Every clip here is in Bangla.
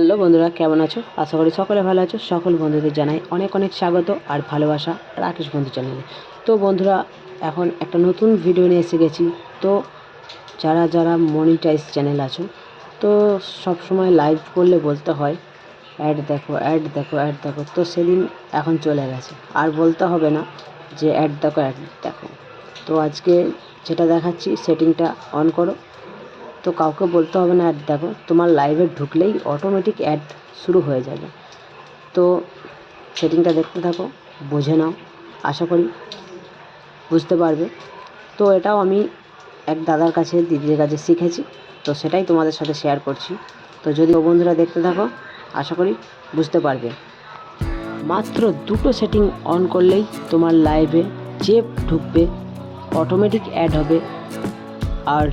হ্যালো বন্ধুরা, কেমন আছো? আশা করি সকলে ভালো আছো। সকল বন্ধুদের জানাই অনেক অনেক স্বাগত আর ভালোবাসা রাকেশ বন্ধু চ্যানেলে তো বন্ধুরা, এখন একটা নতুন ভিডিও নিয়ে এসে গেছি। তো যারা যারা মনিটাইজ চ্যানেল আছো, তো সব সময় লাইভ করলে বলতে হয় অ্যাড দেখো অ্যাড দেখো অ্যাড দেখো। তো সেদিন এখন চলে গেছে। আর বলতে হবে না যে অ্যাড দেখো অ্যাড দেখো। তো আজকে যেটা দেখাচ্ছি সেটিংটা অন করো। তো কাউকে বলতে হবে না অ্যাড দেখো, তোমার লাইভে ঢুকলেই অটোমেটিক অ্যাড শুরু হয়ে যাবে। তো সেটিংটা দেখতে থাকো, বুঝে নাও, আশা করি বুঝতে পারবে। তো এটাও আমি এক দাদার কাছে, দিদির কাছে শিখেছি, তো সেটাই তোমাদের সাথে শেয়ার করছি। তো যদি ও বন্ধুরা দেখতে থাকো, আশা করি বুঝতে পারবে। মাত্র দুটো সেটিং অন করলেই তোমার লাইভে যে ঢুকবে অটোমেটিক অ্যাড হবে। আর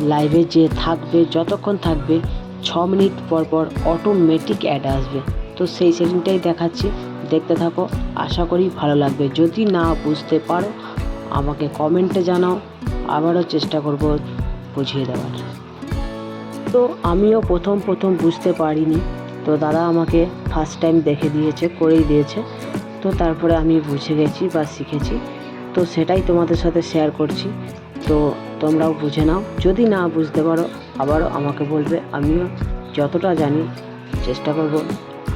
লাইভে যে থাকবে, যতক্ষণ থাকবে, ছ মিনিট পর পর অটোমেটিক অ্যাড আসবে। তো সেই সেটিংটাই দেখাচ্ছি, দেখতে থাকো, আশা করি ভালো লাগবে। যদি না বুঝতে পারো, আমাকে কমেন্টে জানাও, আবারও চেষ্টা করব বুঝিয়ে দেওয়ার। তো আমিও প্রথম প্রথম বুঝতে পারিনি। তো দাদা আমাকে ফার্স্ট টাইম দেখে দিয়েছে, করেই দিয়েছে। তো তারপরে আমি বুঝে গেছি বা শিখেছি। তো সেটাই তোমাদের সাথে শেয়ার করছি। তো তোমরাও বুঝে নাও। যদি না বুঝতে পারো আবারও আমাকে বলবে আমিও যতটা জানি চেষ্টা করব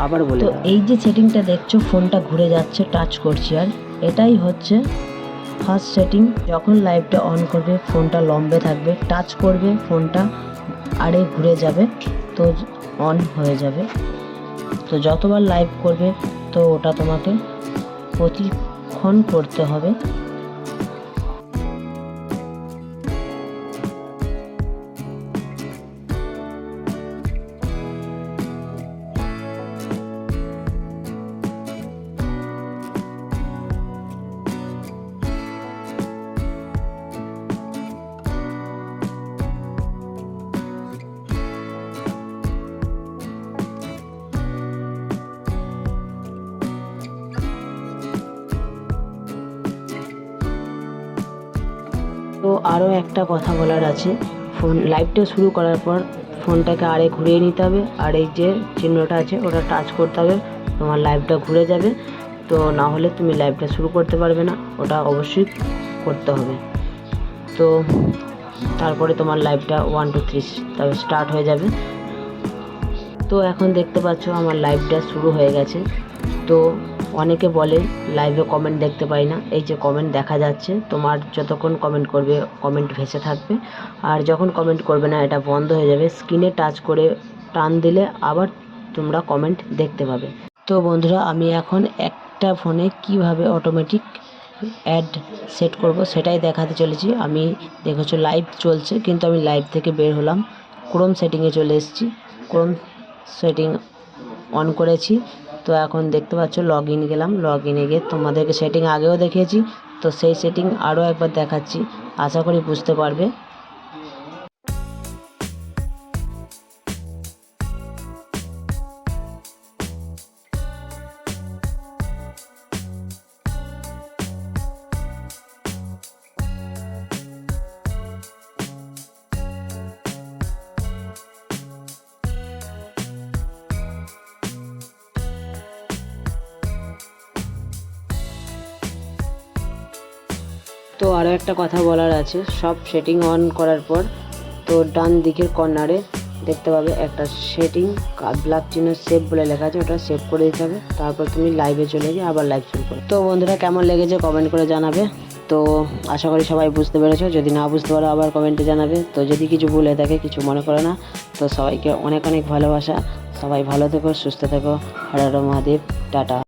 আবার বলে তো এই যে সেটিংটা দেখছ ফোনটা ঘুরে যাচ্ছে টাচ করছি আর এটাই হচ্ছে ফার্স্ট সেটিং যখন লাইভটা অন করবে ফোনটা লম্বে থাকবে টাচ করবে ফোনটা আরে ঘুরে যাবে তো অন হয়ে যাবে। তো যতবার লাইভ করবে তো ওটা তোমাকে প্রতিক্ষণ করতে হবে। তো আরও একটা কথা বলার আছে। ফোন লাইভটা শুরু করার পর ফোনটাকে আরে ঘুরিয়ে নিতে হবে। আর এই যে চিহ্নটা আছে, ওটা টাচ করতে হবে। তোমার লাইভটা ঘুরে যাবে। তো না হলে তুমি লাইভটা শুরু করতে পারবে না। ওটা অবশ্যই করতে হবে। তো তারপরে তোমার লাইভটা ওয়ান টু থ্রি তবে স্টার্ট হয়ে যাবে। তো এখন দেখতে পাচ্ছ আমার লাইভটা শুরু হয়ে গেছে। তো অনেকে বলে লাইভে কমেন্ট দেখতে পাই না। এই যে কমেন্ট দেখা যাচ্ছে, তোমার যতক্ষণ কমেন্ট করবে কমেন্ট ভেসে থাকবে। আর যখন কমেন্ট করবে না, এটা বন্ধ হয়ে যাবে। স্ক্রিনে টাচ করে টান দিলে আবার তোমরা কমেন্ট দেখতে পাবে। তো বন্ধুরা, আমি এখন একটা ফোনে কীভাবে অটোমেটিক অ্যাড সেট করব সেটাই দেখাতে চলেছি। আমি দেখেছ লাইভ চলছে, কিন্তু আমি লাইভ থেকে বের হলাম। ক্রোম সেটিংয়ে চলে এসেছি। ক্রোম সেটিং অন করেছি। তো এখন দেখতে পাচ্ছ লগ ইন গেলাম। লগ ইনে গিয়ে তোমাদেরকে সেটিং আগেও দেখিয়েছি। তো সেই সেটিং আরও একবার দেখাচ্ছি। আশা করি বুঝতে পারবে। তো আরও একটা কথা বলার আছে। সব সেটিং অন করার পর তো ডান দিকের কর্নারে দেখতে পাবে একটা সেটিং ব্ল্যাক চিহ্ন সেভ বলে লেখা আছে, ওটা সেভ করে দিতে হবে। তারপর তুমি লাইভে চলে গিয়ে আবার লাইভ শুরু করো। তো বন্ধুরা কেমন লেগেছে কমেন্ট করে জানাবে। তো আশা করি সবাই বুঝতে পেরেছ। যদি না বুঝতে পারো আবার কমেন্টে জানাবে। তো যদি কিছু ভুল থাকে, কিছু মনে করো না, তো সবাইকে অনেক অনেক ভালোবাসা। সবাই ভালো থেকো, সুস্থ থেকো। হর মহাদেব। টাটা।